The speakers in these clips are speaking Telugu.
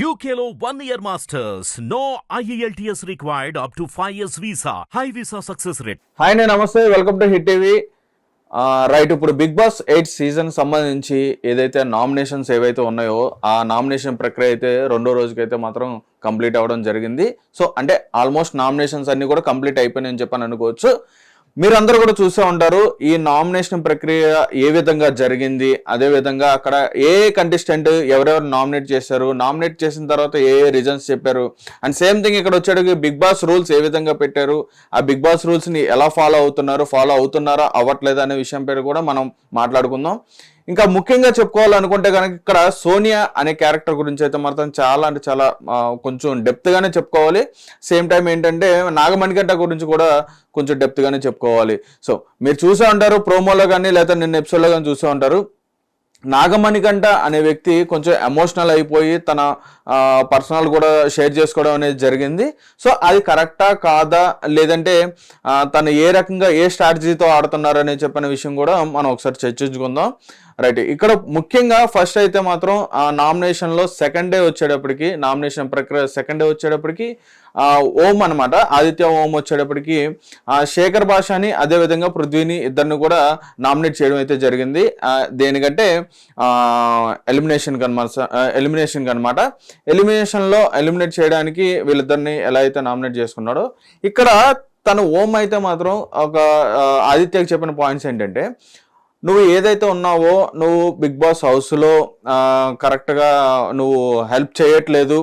యూకేలో one year masters no E IELTS required up to 5 years visa. High visa success rate. Hi నేను namaste welcome to Hit TV right ఇప్పుడు బిగ్ బాస్ ఎయిట్ సీజన్ సంబంధించి ఏదైతే నామినేషన్స్ ఏవైతే ఉన్నాయో ఆ నామినేషన్ ప్రక్రియ అయితే రెండో రోజుకైతే మాత్రం కంప్లీట్ అవ్వడం జరిగింది. సో అంటే ఆల్మోస్ట్ నామినేషన్స్ అన్ని కూడా కంప్లీట్ అయిపోయినాయని చెప్పని అనుకోవచ్చు. మీరందరూ కూడా చూసే ఉంటారు ఈ నామినేషన్ ప్రక్రియ ఏ విధంగా జరిగింది అదే విధంగా అక్కడ ఏ కంటెస్టెంట్ ఎవరెవరు నామినేట్ చేశారు నామినేట్ చేసిన తర్వాత ఏ ఏ రీజన్స్ చెప్పారు అండ్ సేమ్ థింగ్ ఇక్కడ వచ్చేటికి బిగ్ బాస్ రూల్స్ ఏ విధంగా పెట్టారు ఆ బిగ్ బాస్ రూల్స్ని ఎలా ఫాలో అవుతున్నారు ఫాలో అవుతున్నారా అవ్వట్లేదా అనే విషయం పేరు కూడా మనం మాట్లాడుకుందాం. ఇంకా ముఖ్యంగా చెప్పుకోవాలనుకుంటే కనుక ఇక్కడ సోనియా అనే క్యారెక్టర్ గురించి అయితే మాత్రం చాలా అంటే చాలా కొంచెం డెప్త్గానే చెప్పుకోవాలి. సేమ్ టైం ఏంటంటే నాగమణికంట గురించి కూడా కొంచెం డెప్త్ గానే చెప్పుకోవాలి. సో మీరు చూసే ఉంటారు ప్రోమోలో కానీ లేదా నిన్న ఎపిసోడ్లో కానీ చూసే ఉంటారు. నాగమణికంట అనే వ్యక్తి కొంచెం ఎమోషనల్ అయిపోయి తన పర్సనల్ కూడా షేర్ చేసుకోవడం అనేది జరిగింది. సో అది కరెక్టా కాదా? లేదంటే తను ఏ రకంగా ఏ స్ట్రాటజీతో ఆడుతున్నారు అని చెప్పిన విషయం కూడా మనం ఒకసారి చర్చించుకుందాం. రైట్. ఇక్కడ ముఖ్యంగా ఫస్ట్ అయితే మాత్రం ఆ నామినేషన్లో సెకండ్ డే వచ్చేటప్పటికి నామినేషన్ ప్రక్రియ సెకండ్ డే వచ్చేటప్పటికి ఆ, ఓం అనమాట ఆదిత్య ఓం వచ్చేటప్పటికి ఆ, శేఖర్ భాషని అదేవిధంగా పృథ్వీని ఇద్దరిని కూడా నామినేట్ చేయడం అయితే జరిగింది. ఆ, దేనికంటే ఎలిమినేషన్ కనమాట ఎలిమినేషన్ అనమాట ఎలిమినేషన్లో ఎలిమినేట్ చేయడానికి వీళ్ళిద్దరిని ఎలా అయితే నామినేట్ చేసుకున్నాడో ఇక్కడ తను ఓం అయితే మాత్రం ఒక ఆదిత్యకి చెప్పిన పాయింట్స్ ఏంటంటే నువ్వు ఏదైతే ఉన్నావో నువ్వు బిగ్ బాస్ హౌస్లో కరెక్ట్గా నువ్వు హెల్ప్ చేయట్లేదు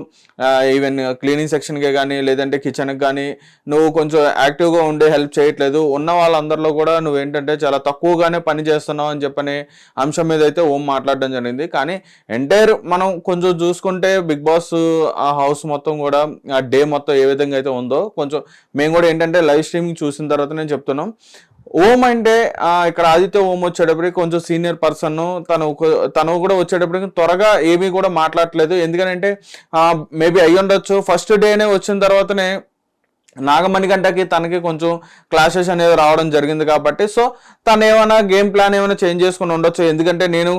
ఈవెన్ క్లీనింగ్ సెక్షన్కే కానీ లేదంటే కిచెన్కి కానీ నువ్వు కొంచెం యాక్టివ్గా ఉండి హెల్ప్ చేయట్లేదు. ఉన్న వాళ్ళందరిలో కూడా నువ్వు ఏంటంటే చాలా తక్కువగానే పని చేస్తున్నావు అని చెప్పని అంశం మీద అయితే ఓం మాట్లాడడం జరిగింది. కానీ ఎంటైర్ మనం కొంచెం చూసుకుంటే బిగ్ బాస్ ఆ హౌస్ మొత్తం కూడా ఆ డే మొత్తం ఏ విధంగా అయితే ఉందో కొంచెం మేము కూడా ఏంటంటే లైవ్ స్ట్రీమింగ్ చూసిన తర్వాత నేను చెప్తున్నాం. ఓం అంటే ఇక్కడ ఆదిత్య ఓం వచ్చేటప్పటికి కొంచెం సీనియర్ పర్సన్ తను తను కూడా వచ్చేటప్పటికి త్వరగా ఏమీ కూడా మాట్లాడట్లేదు. ఎందుకంటే మేబీ అయ్యి ఉండొచ్చు ఫస్ట్ డేనే వచ్చిన తర్వాతనే నాగమణి గంటకి తనకి కొంచెం క్లాషెస్ అనేది రావడం జరిగింది కాబట్టి సో తను ఏమైనా గేమ్ ప్లాన్ ఏమైనా చేంజ్ చేసుకుని ఉండొచ్చు? ఎందుకంటే నేను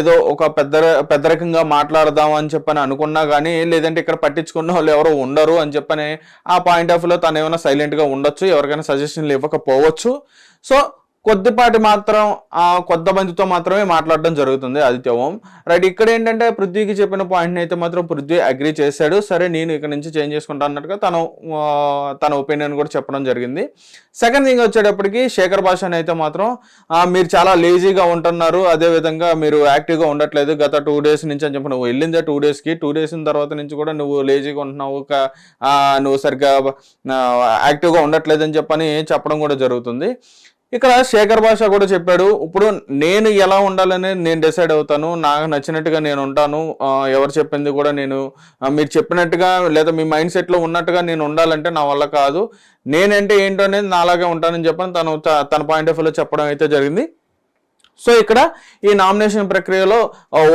ఏదో ఒక పెద్ద పెద్ద రకంగా మాట్లాడదాం అని చెప్పని అనుకున్నా కానీ లేదంటే ఇక్కడ పట్టించుకున్న వాళ్ళు ఎవరు ఉండరు అని చెప్పని ఆ పాయింట్ ఆఫ్లో తను ఏమైనా సైలెంట్గా ఉండొచ్చు ఎవరికైనా సజెషన్లు ఇవ్వకపోవచ్చు. సో కొద్దిపాటి మాత్రం ఆ కొత్త మందితో మాత్రమే మాట్లాడడం జరుగుతుంది ఆదిత్య ఓం రైట్ ఇక్కడ ఏంటంటే పృథ్వీకి చెప్పిన పాయింట్ని అయితే మాత్రం పృథ్వీ అగ్రి చేశాడు. సరే నేను ఇక్కడ నుంచి చేంజ్ చేసుకుంటా అన్నట్టుగా తను తన ఒపీనియన్ కూడా చెప్పడం జరిగింది. సెకండ్ థింగ్ వచ్చేటప్పటికి శేఖర్ భాషని అయితే మాత్రం మీరు చాలా లేజీగా ఉంటున్నారు. అదే విధంగా మీరు యాక్టివ్గా ఉండట్లేదు. గత టూ డేస్ నుంచి అని చెప్పి నువ్వు వెళ్ళిందే టూ డేస్కి టూ డేస్ తర్వాత నుంచి కూడా నువ్వు లేజీగా ఉంటున్నావు. ఒక నువ్వు సరిగ్గా యాక్టివ్గా ఉండట్లేదు అని చెప్పని చెప్పడం కూడా జరుగుతుంది. ఇక్కడ శేఖర్ భాష కూడా చెప్పాడు ఇప్పుడు నేను ఎలా ఉండాలని నేను డిసైడ్ అవుతాను నాకు నచ్చినట్టుగా నేను ఉంటాను ఎవరు చెప్పింది కూడా నేను మీరు చెప్పినట్టుగా లేదా మీ మైండ్ సెట్లో ఉన్నట్టుగా నేను ఉండాలంటే నా వల్ల కాదు. నేనంటే ఏంటో అనేది నాలాగే ఉంటానని చెప్పని తను త- తన పాయింట్ ఆఫ్ వ్యూలో చెప్పడం అయితే జరిగింది. సో ఇక్కడ ఈ నామినేషన్ ప్రక్రియలో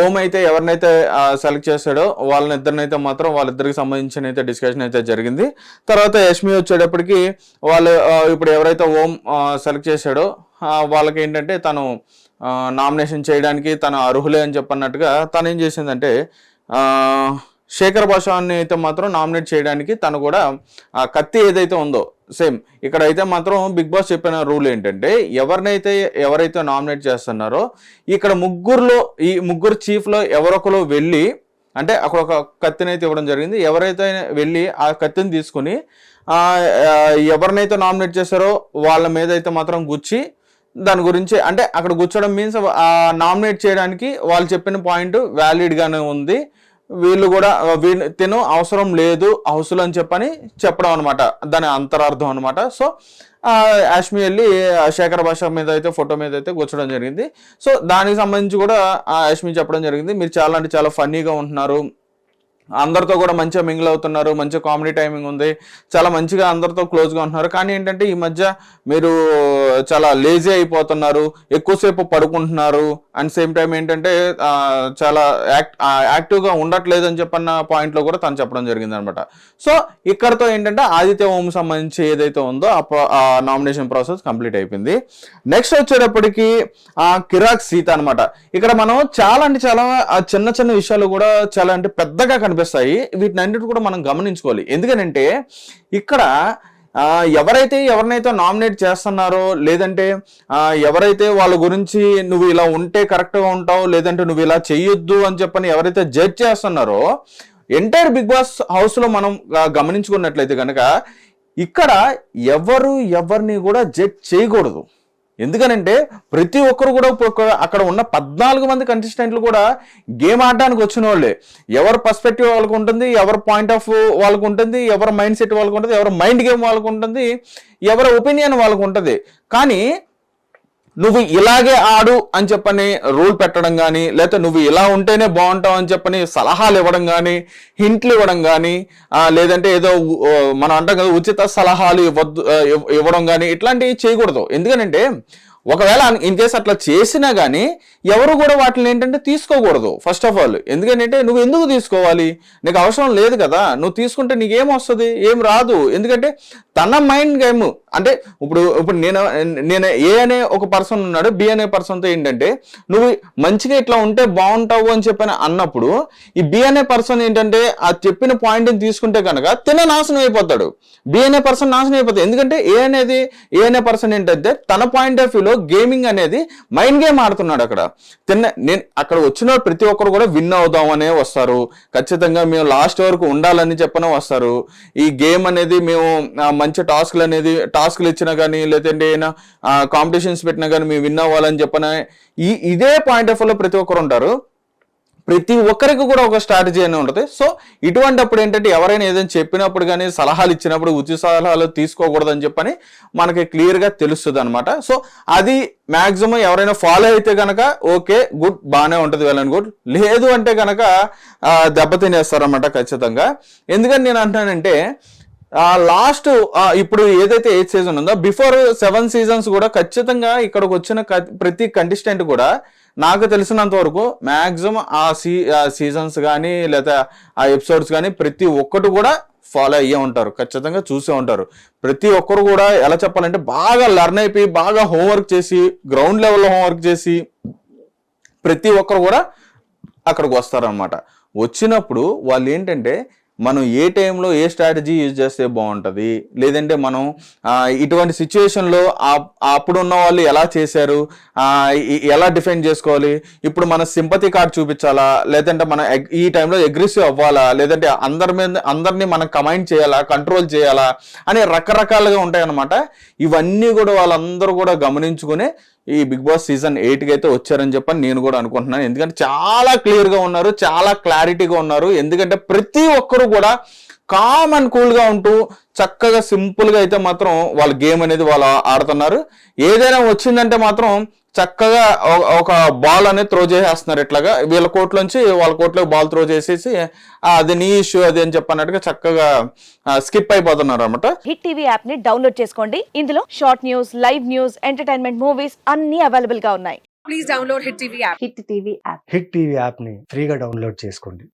ఓం అయితే ఎవరినైతే సెలెక్ట్ చేశాడో వాళ్ళని ఇద్దరినైతే మాత్రం వాళ్ళిద్దరికి సంబంధించిన అయితే డిస్కషన్ అయితే జరిగింది. తర్వాత యష్మి వచ్చేటప్పటికి వాళ్ళు ఇప్పుడు ఎవరైతే ఓం సెలెక్ట్ చేశాడో వాళ్ళకి ఏంటంటే తను నామినేషన్ చేయడానికి తను అర్హులే అని చెప్పన్నట్టుగా తను ఏం చేసిందంటే శేఖర్ భాషాన్ని అయితే మాత్రం నామినేట్ చేయడానికి తను కూడా ఆ కత్తి ఏదైతే ఉందో సేమ్. ఇక్కడ అయితే మాత్రం బిగ్ బాస్ చెప్పిన రూల్ ఏంటంటే ఎవరినైతే ఎవరైతే నామినేట్ చేస్తున్నారో ఇక్కడ ముగ్గురులో ఈ ముగ్గురు చీఫ్లో ఎవరొకరు వెళ్ళి అంటే అక్కడ ఒక కత్తిని అయితే ఇవ్వడం జరిగింది. ఎవరైతే వెళ్ళి ఆ కత్తిని తీసుకుని ఎవరినైతే నామినేట్ చేశారో వాళ్ళ మీద అయితే మాత్రం గుచ్చి దాని గురించి అంటే అక్కడ కూర్చోవడం మీన్స్ నామినేట్ చేయడానికి వాళ్ళు చెప్పిన పాయింట్ వ్యాలిడ్గానే ఉంది. వీళ్ళు కూడా వీళ్ళు తిను అవసరం లేదు హౌస్లో అని చెప్పని చెప్పడం అనమాట దాని అంతరార్థం అనమాట సో యాష్మి వెళ్ళి శేఖర్ భాష మీద అయితే ఫోటో మీద అయితే కూర్చోడం జరిగింది. సో దానికి సంబంధించి కూడా ఆ యాష్మి చెప్పడం జరిగింది. మీరు చాలా అంటే చాలా ఫన్నీగా ఉంటున్నారు. అందరితో కూడా మంచిగా మింగిల్ అవుతున్నారు మంచి కామెడీ టైమింగ్ ఉంది. చాలా మంచిగా అందరితో క్లోజ్గా ఉంటున్నారు. కానీ ఏంటంటే ఈ మధ్య మీరు చాలా లేజీ అయిపోతున్నారు ఎక్కువసేపు పడుకుంటున్నారు. అండ్ సేమ్ టైం ఏంటంటే చాలా యాక్ట్ యాక్టివ్గా ఉండట్లేదు అని చెప్పన్న పాయింట్లో కూడా తను చెప్పడం జరిగింది అనమాట సో ఇక్కడతో ఏంటంటే ఆదిత్య ఓం సంబంధించి ఏదైతే ఉందో ఆ నామినేషన్ ప్రాసెస్ కంప్లీట్ అయిపోయింది. నెక్స్ట్ వచ్చేటప్పటికి ఆ కిరాక్ సీత అనమాట ఇక్కడ మనం చాలా అంటే చాలా చిన్న చిన్న విషయాలు కూడా చాలా అంటే పెద్దగా కనిపి కనిపిస్తాయి. వీటిని అన్నిటి కూడా మనం గమనించుకోవాలి. ఎందుకనంటే ఇక్కడ ఎవరైతే ఎవరినైతే నామినేట్ చేస్తున్నారో లేదంటే ఎవరైతే వాళ్ళ గురించి నువ్వు ఇలా ఉంటే కరెక్ట్గా ఉంటావు లేదంటే నువ్వు ఇలా చెయ్యొద్దు అని చెప్పని ఎవరైతే జడ్జ్ చేస్తున్నారో ఎంటైర్ బిగ్ బాస్ హౌస్లో మనం గమనించుకున్నట్లయితే కనుక ఇక్కడ ఎవరు ఎవరిని కూడా జడ్జ్ చేయకూడదు. ఎందుకనంటే ప్రతి ఒక్కరు కూడా అక్కడ ఉన్న పద్నాలుగు మంది కంటెస్టెంట్లు కూడా గేమ్ ఆడడానికి వచ్చిన వాళ్ళే. ఎవరి పర్స్పెక్టివ్ వాళ్ళకు ఉంటుంది ఎవరి పాయింట్ ఆఫ్ వాళ్ళకు ఉంటుంది ఎవరి మైండ్ సెట్ వాళ్ళకు ఉంటుంది ఎవరి మైండ్ గేమ్ వాళ్ళకు ఉంటుంది ఎవరి ఒపీనియన్ వాళ్ళకు ఉంటుంది. కానీ నువ్వు ఇలాగే ఆడు అని చెప్పని రూల్ పెట్టడం కానీ లేకపోతే నువ్వు ఇలా ఉంటేనే బాగుంటావు అని చెప్పని సలహాలు ఇవ్వడం కానీ హింట్లు ఇవ్వడం కానీ లేదంటే ఏదో మనం అంటాం కదా ఉచిత సలహాలు ఇవ్వద్దు ఇవ్వడం కానీ ఇట్లాంటివి చేయకూడదు. ఎందుకనంటే ఒకవేళ ఇన్ కేసు అట్లా చేసినా కానీ ఎవరు కూడా వాటిని ఏంటంటే తీసుకోకూడదు ఫస్ట్ ఆఫ్ ఆల్ ఎందుకంటే నువ్వు ఎందుకు తీసుకోవాలి? నీకు అవసరం లేదు కదా నువ్వు తీసుకుంటే నీకేం వస్తుంది? ఏం రాదు? ఎందుకంటే తన మైండ్ గేమ్ అంటే ఇప్పుడు ఇప్పుడు నేను నేను ఏ అనే ఒక పర్సన్ ఉన్నాడు బి అనే పర్సన్తో ఏంటంటే నువ్వు మంచిగా ఇట్లా ఉంటే బాగుంటావు అని చెప్పని అన్నప్పుడు ఈ బి అనే పర్సన్ ఏంటంటే ఆ చెప్పిన పాయింట్ని తీసుకుంటే కనుక తిన నాశనం అయిపోతాడు. బి అనే పర్సన్ నాశనం అయిపోతాడు. ఎందుకంటే ఏ అనేది ఏ అనే పర్సన్ ఏంటంటే తన పాయింట్ ఆఫ్ వ్యూలో గేమింగ్ అనేది మైండ్ గేమ్ ఆడుతున్నాడు అక్కడ. తిన్న నేను అక్కడ వచ్చిన ప్రతి ఒక్కరు కూడా విన్ అవుదామనే వస్తారు. ఖచ్చితంగా మేము లాస్ట్ వరకు ఉండాలని చెప్పనే వస్తారు. ఈ గేమ్ అనేది మేము మంచి టాస్క్లు అనేది టాస్క్లు ఇచ్చినా కానీ లేదంటే ఏమైనా కాంపిటీషన్స్ పెట్టినా కానీ మేము విన్ అవ్వాలని చెప్పన ఈ ఇదే పాయింట్ ఆఫ్ వ్యూలో ప్రతి ఒక్కరు ఉంటారు. ప్రతి ఒక్కరికి కూడా ఒక స్ట్రాటజీ అని ఉంటుంది. సో ఇటువంటి అప్పుడు ఏంటంటే ఎవరైనా ఏదైనా చెప్పినప్పుడు కానీ సలహాలు ఇచ్చినప్పుడు ఉచిత సలహాలు తీసుకోకూడదు అని చెప్పని మనకి క్లియర్గా తెలుస్తుంది అనమాట సో అది మ్యాక్సిమం ఎవరైనా ఫాలో అయితే కనుక ఓకే గుడ్ బాగానే ఉంటుంది వెల్ అండ్ గుడ్. లేదు అంటే కనుక దెబ్బతినేస్తారనమాట ఖచ్చితంగా. ఎందుకని నేను అంటున్నానంటే లాస్ట్ ఇప్పుడు ఏదైతే ఎయిత్ సీజన్ ఉందో బిఫోర్ సెవెన్ సీజన్స్ కూడా ఖచ్చితంగా ఇక్కడికి వచ్చిన క- ప్రతి కంటెస్టెంట్ కూడా నాకు తెలిసినంత వరకు మ్యాక్సిమం ఆ సీ సీజన్స్ కానీ లేదా ఆ ఎపిసోడ్స్ కానీ ప్రతి ఒక్కటి కూడా ఫాలో అయ్యే ఉంటారు. ఖచ్చితంగా చూసే ఉంటారు. ప్రతి ఒక్కరు కూడా ఎలా చెప్పాలంటే బాగా లర్న్ అయిపోయి బాగా హోంవర్క్ చేసి గ్రౌండ్ లెవెల్లో హోంవర్క్ చేసి ప్రతి ఒక్కరు కూడా అక్కడికి వస్తారనమాట వచ్చినప్పుడు వాళ్ళు ఏంటంటే మనం ఏ టైంలో ఏ స్ట్రాటజీ యూజ్ చేస్తే బాగుంటుంది? లేదంటే మనం ఇటువంటి సిచ్యువేషన్లో అప్పుడు ఉన్న వాళ్ళు ఎలా చేశారు? ఎలా డిఫెండ్ చేసుకోవాలి? ఇప్పుడు మన సింపతి కార్డ్ చూపించాలా? లేదంటే మన ఎగ్- ఈ టైంలో అగ్రెసివ్ అవ్వాలా? లేదంటే అందరి మీద అందరినీ మనం కమైండ్ చేయాలా? కంట్రోల్ చేయాలా? అనే రకరకాలుగా ఉంటాయన్నమాట. ఇవన్నీ కూడా వాళ్ళందరూ కూడా గమనించుకునే ఈ బిగ్ బాస్ సీజన్ ఎయిట్కి అయితే వచ్చారని చెప్పని నేను కూడా అనుకుంటున్నాను. ఎందుకంటే చాలా క్లియర్గా ఉన్నారు చాలా క్లారిటీగా ఉన్నారు. ఎందుకంటే ప్రతి ఒక్కరు కూడా కామ్ అండ్ కూల్గా ఉంటూ చక్కగా సింపుల్గా అయితే మాత్రం వాళ్ళ గేమ్ అనేది వాళ్ళు ఆడుతున్నారు. ఏదైనా వచ్చిందంటే మాత్రం చక్కగా ఒక- బాల్ అనేది త్రో చేసేస్తున్నారు ఇట్లాగా. వీళ్ళ కోట్లోంచి వాళ్ళ కోట్లోకి బాల్ త్రో చేసేసి "ఆ, అది నీ ఇష్యూ అది అని చెప్పన్నట్టుగా చక్కగా స్కిప్ అయిపోతున్నారు అనమాట హిట్ టీవీ యాప్ని డౌన్లోడ్ చేసుకోండి. ఇందులో short news live news entertainment movies అన్ని అవైలబుల్గా ఉన్నాయి. Please download Hit TV app. Hit TV app Hit TV యాప్ని ఫ్రీగా డౌన్లోడ్ చేసుకోండి.